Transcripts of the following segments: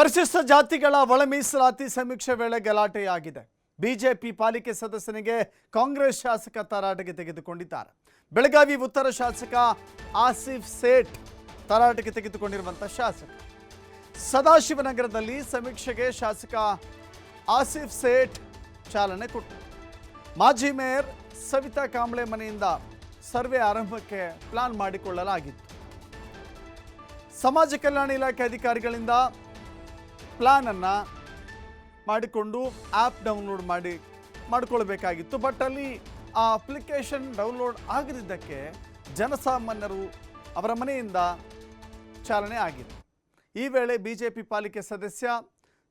ಪರಿಶಿಷ್ಟ ಜಾತಿಗಳ ಒಳ ಮೀಸಲಾತಿ ಸಮೀಕ್ಷೆ ವೇಳೆ ಗಲಾಟೆಯಾಗಿದೆ. ಬಿಜೆಪಿ ಪಾಲಿಕೆ ಸದಸ್ಯನಿಗೆ ಕಾಂಗ್ರೆಸ್ ಶಾಸಕ ತರಾಟೆಗೆ ತೆಗೆದುಕೊಂಡಿದ್ದಾರೆ. ಬೆಳಗಾವಿ ಉತ್ತರ ಶಾಸಕ ಆಸಿಫ್ ಸೇಠ್ ತರಾಟೆಗೆ ತೆಗೆದುಕೊಂಡಿರುವಂಥ ಶಾಸಕ. ಸದಾಶಿವನಗರದಲ್ಲಿ ಸಮೀಕ್ಷೆಗೆ ಶಾಸಕ ಆಸಿಫ್ ಸೇಠ್ ಚಾಲನೆ ಕೊಟ್ಟರು. ಮಾಜಿ ಮೇಯರ್ ಸವಿತಾ ಕಾಂಬ್ಳೆ ಮನೆಯಿಂದ ಸರ್ವೆ ಆರಂಭಕ್ಕೆ ಪ್ಲಾನ್ ಮಾಡಿಕೊಳ್ಳಲಾಗಿತ್ತು. ಸಮಾಜ ಕಲ್ಯಾಣ ಇಲಾಖೆ ಅಧಿಕಾರಿಗಳಿಂದ ಪ್ಲಾನ್ ಅನ್ನ ಮಾಡಿಕೊಂಡು ಆ್ಯಪ್ ಡೌನ್ಲೋಡ್ ಮಾಡಿ ಮಾಡಿಕೊಳ್ಬೇಕಾಗಿತ್ತು. ಬಟ್ ಅಲ್ಲಿ ಆ ಅಪ್ಲಿಕೇಶನ್ ಡೌನ್ಲೋಡ್ ಆಗದಿದ್ದಕ್ಕೆ ಜನಸಾಮಾನ್ಯರು ಅವರ ಮನೆಯಿಂದ ಚಾಲನೆ ಆಗಿದೆ ಈ ವೇಳೆ ಬಿ ಜೆ ಪಿ ಪಾಲಿಕೆ ಸದಸ್ಯ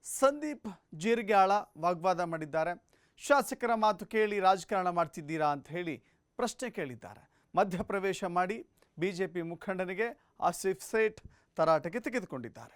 ಸಂದೀಪ್ ಜೀರ್ಗ್ಯಾಳ ವಾಗ್ವಾದ ಮಾಡಿದ್ದಾರೆ. ಶಾಸಕರ ಮಾತು ಕೇಳಿ ರಾಜಕಾರಣ ಮಾಡ್ತಿದ್ದೀರಾ ಅಂತ ಹೇಳಿ ಪ್ರಶ್ನೆ ಕೇಳಿದ್ದಾರೆ. ಮಧ್ಯಪ್ರವೇಶ ಮಾಡಿ ಬಿಜೆಪಿ ಮುಖಂಡನಿಗೆ ಆಸಿಫ್ ಸೇಠ್ ತರಾಟೆಗೆ ತೆಗೆದುಕೊಂಡಿದ್ದಾರೆ.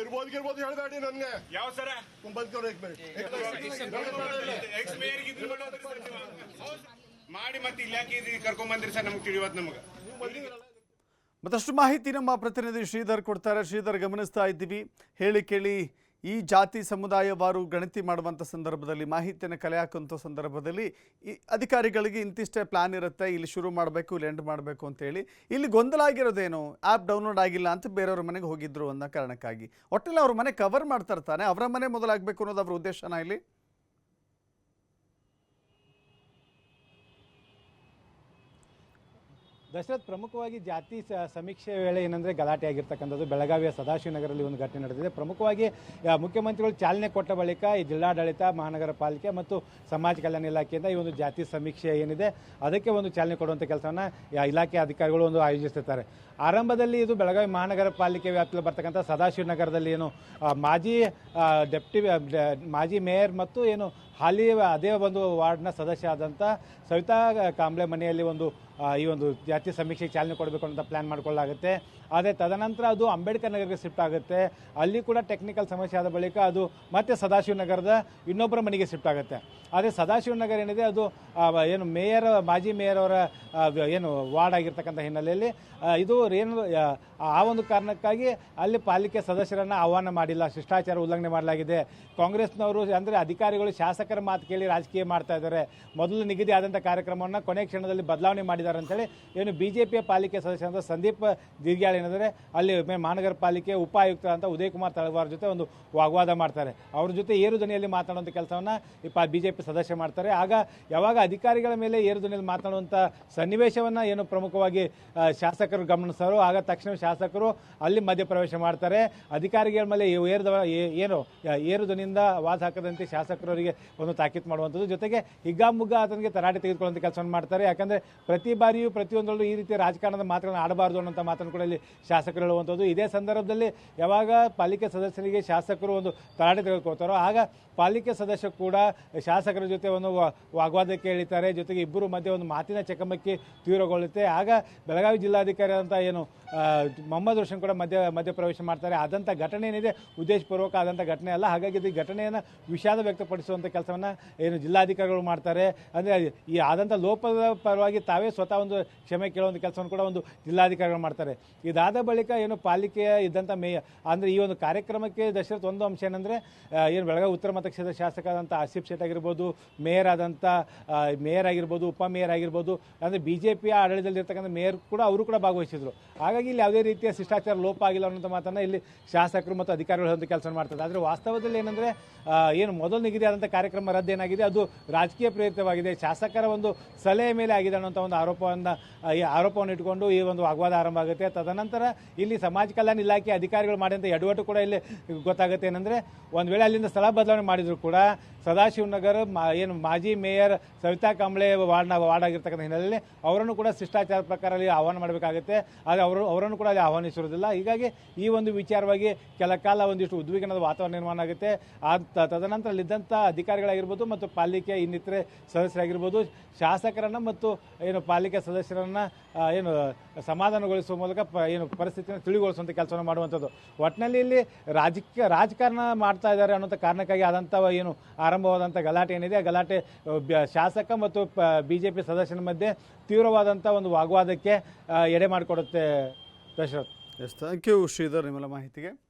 ಇರ್ಬೋದು ನನ್ಗೆ. ಯಾವ ಸರ? ಮಾಡಿ ಮತ್ತೆ ಇಲಾಖೆ ಸರ್ ನಮ್ಗೆ ತಿಳಿಯೋದು ನಮಗೆ. ಮತ್ತಷ್ಟು ಮಾಹಿತಿ ನಮ್ಮ ಪ್ರತಿನಿಧಿ ಶ್ರೀಧರ್ ಕೊಡ್ತಾರೆ. ಶ್ರೀಧರ್ ಗಮನಿಸ್ತಾ ಇದ್ದೀವಿ. ಹೇಳಿ ಕೇಳಿ ಈ ಜಾತಿ ಸಮುದಾಯವಾರು ಗಣತಿ ಮಾಡುವಂಥ ಸಂದರ್ಭದಲ್ಲಿ, ಮಾಹಿತಿಯನ್ನು ಕಲೆ ಹಾಕುವಂಥ ಸಂದರ್ಭದಲ್ಲಿ ಈ ಅಧಿಕಾರಿಗಳಿಗೆ ಇಂತಿಷ್ಟೇ ಪ್ಲಾನ್ ಇರುತ್ತೆ. ಇಲ್ಲಿ ಶುರು ಮಾಡಬೇಕು, ಇಲ್ಲಿ ಎಂಡ್ ಮಾಡಬೇಕು ಅಂತೇಳಿ ಇಲ್ಲಿ ಗೊಂದಲ ಆಗಿರೋದೇನು? ಆ್ಯಪ್ ಡೌನ್ಲೋಡ್ ಆಗಿಲ್ಲ ಅಂತ ಬೇರೆಯವ್ರ ಮನೆಗೆ ಹೋಗಿದ್ರು ಅನ್ನೋ ಕಾರಣಕ್ಕಾಗಿ. ಒಟ್ಟಿನಲ್ಲಿ ಅವ್ರ ಮನೆ ಕವರ್ ಮಾಡ್ತಾ ಇರ್ತಾನೆ. ಅವರ ಮನೆ ಮೊದಲಾಗಬೇಕು ಅನ್ನೋದು ಅವ್ರ ಉದ್ದೇಶನ ಇಲ್ಲಿ? ದಶರಥ್ ಪ್ರಮುಖವಾಗಿ ಜಾತಿ ಸಮೀಕ್ಷೆ ವೇಳೆ ಏನಂದ್ರೆ ಗಲಾಟೆ ಆಗಿರ್ತಕ್ಕಂಥದ್ದು. ಬೆಳಗಾವಿಯ ಸದಾಶಿವನಗರದಲ್ಲಿ ಒಂದು ಘಟನೆ ನಡೆದಿದೆ. ಪ್ರಮುಖವಾಗಿ ಮುಖ್ಯಮಂತ್ರಿಗಳು ಚಾಲನೆ ಕೊಟ್ಟ ಬಳಿಕ ಈ ಜಿಲ್ಲಾಡಳಿತ, ಮಹಾನಗರ ಪಾಲಿಕೆ ಮತ್ತು ಸಮಾಜ ಕಲ್ಯಾಣ ಇಲಾಖೆಯಿಂದ ಈ ಒಂದು ಜಾತಿ ಸಮೀಕ್ಷೆ ಏನಿದೆ, ಅದಕ್ಕೆ ಒಂದು ಚಾಲನೆ ಕೊಡುವಂಥ ಕೆಲಸವನ್ನು ಇಲಾಖೆ ಅಧಿಕಾರಿಗಳು ಒಂದು ಆಯೋಜಿಸುತ್ತಾರೆ. ಆರಂಭದಲ್ಲಿ ಇದು ಬೆಳಗಾವಿ ಮಹಾನಗರ ಪಾಲಿಕೆ ವ್ಯಾಪ್ತಿಯಲ್ಲಿ ಬರ್ತಕ್ಕಂಥ ಸದಾಶಿವನಗರದಲ್ಲಿ ಏನು ಮಾಜಿ ಡೆಪ್ಟಿ ಮಾಜಿ ಮೇಯರ್ ಮತ್ತು ಏನು ಹಾಲಿ ಅದೇ ಒಂದು ವಾರ್ಡ್ನ ಸದಸ್ಯ ಆದಂಥ ಸವಿತಾ ಕಾಂಬ್ಳೆ ಮನೆಯಲ್ಲಿ ಒಂದು ಈ ಒಂದು ಜಾತಿ ಸಮೀಕ್ಷೆಗೆ ಚಾಲನೆ ಕೊಡಬೇಕು ಅಂತ ಪ್ಲಾನ್ ಮಾಡ್ಕೊಳ್ಳಾಗುತ್ತೆ ಆದರೆ ತದನಂತರ ಅದು ಅಂಬೇಡ್ಕರ್ ನಗರಕ್ಕೆ ಶಿಫ್ಟ್ ಆಗುತ್ತೆ. ಅಲ್ಲಿ ಕೂಡ ಟೆಕ್ನಿಕಲ್ ಸಮಸ್ಯೆ ಆದ ಬಳಿಕ ಅದು ಮತ್ತೆ ಸದಾಶಿವ ನಗರದ ಇನ್ನೊಬ್ಬರ ಮನೆಗೆ ಶಿಫ್ಟ್ ಆಗುತ್ತೆ. ಆದರೆ ಸದಾಶಿವ ನಗರ ಏನಿದೆ, ಅದು ಏನು ಮೇಯರ್, ಮಾಜಿ ಮೇಯರ್ ಅವರ ಏನು ವಾರ್ಡ್ ಆಗಿರ್ತಕ್ಕಂಥ ಹಿನ್ನೆಲೆಯಲ್ಲಿ ಇದು ಏನು ಆ, ಒಂದು ಕಾರಣಕ್ಕಾಗಿ ಅಲ್ಲಿ ಪಾಲಿಕೆ ಸದಸ್ಯರನ್ನ ಆಹ್ವಾನ ಮಾಡಿಲ್ಲ ಶಿಷ್ಟಾಚಾರ ಉಲ್ಲಂಘನೆ ಮಾಡಲಾಗಿದೆ. ಕಾಂಗ್ರೆಸ್ನವರು ಅಂದರೆ ಅಧಿಕಾರಿಗಳು ಶಾಸಕರ ಮಾತು ಕೇಳಿ ರಾಜಕೀಯ ಮಾಡ್ತಾ ಇದ್ದಾರೆ. ಮೊದಲು ನಿಗದಿ ಆದಂಥ ಕಾರ್ಯಕ್ರಮವನ್ನು ಕೊನೆ ಕ್ಷಣದಲ್ಲಿ ಬದಲಾವಣೆ ಮಾಡಿದ್ದಾರೆ ಅಂತೇಳಿ ಏನು ಪಿಯ ಪಾಲಿಕೆ ಸದಸ್ಯರಾದ ಸಂದೀಪ್ ದಿರ್ಗ್ಯಾಳ್ ಏನಂದರೆ ಅಲ್ಲಿ ಮಹಾನಗರ ಪಾಲಿಕೆ ಉಪಾಯುಕ್ತ ಅಂತ ಉದಯ್ ಕುಮಾರ್ ತಳವಾರ್ ಜೊತೆ ಒಂದು ವಾಗ್ವಾದ ಮಾಡ್ತಾರೆ. ಅವ್ರ ಜೊತೆ ಏರು ಧ್ವನಿಯಲ್ಲಿ ಮಾತಾಡುವಂಥ ಕೆಲಸವನ್ನು ಈ ಪಾ ಪಿ ಸದಸ್ಯ ಮಾಡ್ತಾರೆ. ಆಗ ಯಾವಾಗ ಅಧಿಕಾರಿಗಳ ಮೇಲೆ ಏರು ಧ್ವನಿಯಲ್ಲಿ ಮಾತಾಡುವಂಥ ಸನ್ನಿವೇಶವನ್ನು ಏನು ಪ್ರಮುಖವಾಗಿ ಶಾಸಕರು ಗಮನಿಸ್ತಾರೋ ಆಗ ತಕ್ಷಣ ಶಾಸಕರು ಅಲ್ಲಿ ಮಧ್ಯಪ್ರವೇಶ ಮಾಡ್ತಾರೆ. ಅಧಿಕಾರಿಗಳ ಮೇಲೆ ಈ ಏರು ಧ್ವ- ಏ- ಏನು ಏರುದನಿಂದ ವಾದ ಹಾಕದಂತೆ ಶಾಸಕರವರಿಗೆ ಒಂದು ತಾಕೀತು ಮಾಡುವಂಥದ್ದು. ಜೊತೆಗೆ ಹಿಗ್ಗಾಮುಗ್ಗ ಆತನಿಗೆ ತರಾಟೆ ತೆಗೆದುಕೊಳ್ಳುವಂಥ ಕೆಲಸವನ್ನು ಮಾಡ್ತಾರೆ. ಯಾಕಂದರೆ ಪ್ರತಿ ಬಾರಿಯೂ ಪ್ರತಿಯೊಂದರಲ್ಲೂ ಈ ರೀತಿ ರಾಜಕಾರಣದ ಮಾತುಗಳನ್ನು ಆಡಬಾರ್ದು ಅನ್ನೋಂಥ ಮಾತನ್ನು ಕೂಡ ಇಲ್ಲಿ ಶಾಸಕರು ಹೇಳುವಂಥದ್ದು. ಇದೇ ಸಂದರ್ಭದಲ್ಲಿ ಯಾವಾಗ ಪಾಲಿಕೆ ಸದಸ್ಯರಿಗೆ ಶಾಸಕರು ಒಂದು ತರಾಟೆ ತೆಗೆದುಕೊಳ್ತಾರೋ, ಆಗ ಪಾಲಿಕೆ ಸದಸ್ಯ ಕೂಡ ಶಾಸಕರ ಜೊತೆ ಒಂದು ವಾಗ್ವಾದಕ್ಕೆ ಇಳಿತಾರೆ. ಜೊತೆಗೆ ಇಬ್ಬರು ಮಧ್ಯೆ ಒಂದು ಮಾತಿನ ಚಕಮಕಿ ತೀವ್ರಗೊಳ್ಳುತ್ತೆ. ಆಗ ಬೆಳಗಾವಿ ಜಿಲ್ಲಾಧಿಕಾರಿ ಅಂತ ಏನು ಮೊಹಮ್ಮದ್ ರೋಷನ್ ಕೂಡ ಮಧ್ಯ ಮಧ್ಯಪ್ರವೇಶ ಮಾಡ್ತಾರೆ. ಆದಂಥ ಘಟನೆ ಏನಿದೆ? ಉದ್ದೇಶಪೂರ್ವಕ ಆದಂಥ ಘಟನೆ ಅಲ್ಲ. ಹಾಗಾಗಿ ಇದು ಘಟನೆಯನ್ನು ವಿಷಾದ ವ್ಯಕ್ತಪಡಿಸುವಂಥ ಕೆಲಸವನ್ನು ಏನು ಜಿಲ್ಲಾಧಿಕಾರಿಗಳು ಮಾಡ್ತಾರೆ. ಅಂದರೆ ಈ ಆದಂಥ ಲೋಪದ ಪರವಾಗಿ ತಾವೇ ಸ್ವತಃ ಒಂದು ಕ್ಷಮೆ ಕೇಳುವಂಥ ಕೆಲಸವನ್ನು ಕೂಡ ಒಂದು ಜಿಲ್ಲಾಧಿಕಾರಿಗಳು ಮಾಡ್ತಾರೆ. ಇದಾದ ಬಳಿಕ ಏನು ಪಾಲಿಕೆಯ ಇದ್ದಂಥ ಮೇಯ ಅಂದರೆ ಈ ಒಂದು ಕಾರ್ಯಕ್ರಮಕ್ಕೆ ದಶರಥ್ ಒಂದು ಅಂಶ ಏನಂದರೆ ಏನು ಬೆಳಗಾವಿ ಉತ್ತರ ಮತಕ್ಷೇತ್ರದ ಶಾಸಕ ಆದಂಥ ಆಸಿಫ್ ಶೇಟ್ ಆಗಿರ್ಬೋದು, ಮೇಯರ್ ಆದಂಥ ಮೇಯರ್ ಆಗಿರ್ಬೋದು, ಉಪ ಮೇಯರ್ ಆಗಿರ್ಬೋದು, ಅಂದರೆ ಬಿ ಜೆ ಪಿಯ ಆಡಳಿತದಲ್ಲಿರ್ತಕ್ಕಂಥ ಮೇಯರ್ ಕೂಡ, ಅವರು ಕೂಡ ಭಾಗವಹಿಸಿದ್ರು. ಹಾಗಾಗಿ ಇಲ್ಲಿ ಯಾವುದೇ ರೀತಿಯ ಶಿಷ್ಟಾಚಾರ ಲೋಪ ಆಗಿಲ್ಲ ಅನ್ನೋಂಥ ಮಾತನ್ನು ಇಲ್ಲಿ ಶಾಸಕರು ಮತ್ತು ಅಧಿಕಾರಿಗಳು ಒಂದು ಕೆಲಸ ಮಾಡ್ತಾರೆ ಆದರೆ ವಾಸ್ತವದಲ್ಲಿ ಏನಂದರೆ ಏನು ಮೊದಲು ನಿಗದಿಯಾದಂಥ ಕಾರ್ಯಕ್ರಮ ರದ್ದೇನಾಗಿದೆ ಅದು ರಾಜಕೀಯ ಪ್ರೇರಿತವಾಗಿದೆ, ಶಾಸಕರ ಒಂದು ಸಲಹೆ ಮೇಲೆ ಆಗಿದೆ ಅನ್ನೋಂಥ ಒಂದು ಆರೋಪವನ್ನು ಈ ಆರೋಪವನ್ನು ಇಟ್ಕೊಂಡು ಈ ಒಂದು ವಾಗ್ವಾದ ಆರಂಭ ಆಗುತ್ತೆ. ತದನಂತರ ಇಲ್ಲಿ ಸಮಾಜ ಕಲ್ಯಾಣ ಇಲಾಖೆ ಅಧಿಕಾರಿಗಳು ಮಾಡಿದಂಥ ಎಡವಟ್ಟು ಕೂಡ ಇಲ್ಲಿ ಗೊತ್ತಾಗುತ್ತೆ. ಏನಂದರೆ, ಒಂದು ವೇಳೆ ಅಲ್ಲಿಂದ ಸ್ಥಳ ಬದಲಾವಣೆ ಮಾಡಿದರೂ ಕೂಡ ಸದಾಶಿವನಗರ ಮಾ, ಏನು ಮಾಜಿ ಮೇಯರ್ ಸವಿತಾ ಕಾಂಬ್ಳೆ ವಾರ್ಡ್ನ ವಾರ್ಡ್ ಆಗಿರ್ತಕ್ಕಂಥ ಹಿನ್ನೆಲೆಯಲ್ಲಿ ಅವರನ್ನು ಕೂಡ ಶಿಷ್ಟಾಚಾರ ಪ್ರಕಾರ ಅಲ್ಲಿ ಆಹ್ವಾನ ಮಾಡಬೇಕಾಗುತ್ತೆ. ಆದರೆ ಅವರು, ಅವರನ್ನು ಕೂಡ ಅಲ್ಲಿ ಆಹ್ವಾನಿಸಿರೋದಿಲ್ಲ ಹೀಗಾಗಿ ಈ ಒಂದು ವಿಚಾರವಾಗಿ ಕೆಲ ಕಾಲ ಒಂದಿಷ್ಟು ಉದ್ವಿಗ್ನದ ವಾತಾವರಣ ನಿರ್ಮಾಣ ಆಗುತ್ತೆ. ಆ ತದನಂತರ ಅಲ್ಲಿದ್ದಂಥ ಅಧಿಕಾರಿಗಳಾಗಿರ್ಬೋದು ಮತ್ತು ಪಾಲಿಕೆ ಇನ್ನಿತರೆ ಸದಸ್ಯರಾಗಿರ್ಬೋದು, ಶಾಸಕರನ್ನು ಮತ್ತು ಏನು ಪಾಲಿಕೆ ಸದಸ್ಯರನ್ನು ಏನು ಸಮಾಧಾನಗೊಳಿಸುವ ಮೂಲಕ ಪ, ಏನು ಪರಿಸ್ಥಿತಿಯನ್ನು ತಿಳಿಗೊಳಿಸುವಂಥ ಕೆಲಸವನ್ನು ಮಾಡುವಂಥದ್ದು. ಒಟ್ಟಿನಲ್ಲಿ ಇಲ್ಲಿ ರಾಜಕೀಯ, ರಾಜಕಾರಣ ಮಾಡ್ತಾ ಇದ್ದಾರೆ ಅನ್ನೋಂಥ ಕಾರಣಕ್ಕಾಗಿ ಆದಂಥ ಏನು ಆರಂಭವಾದಂಥ ಗಲಾಟೆ ಏನಿದೆ, ಆ ಗಲಾಟೆ ಶಾಸಕ ಮತ್ತು ಬಿ ಜೆ ಪಿ ಸದಸ್ಯರ ಮಧ್ಯೆ ತೀವ್ರವಾದಂಥ ಒಂದು ವಾಗ್ವಾದಕ್ಕೆ ಎಡೆ ಮಾಡಿಕೊಡುತ್ತೆ Dasharath. Yes thank you Shridhar ನಿಮ್ಮೆಲ್ಲ ಮಾಹಿತಿಗೆ.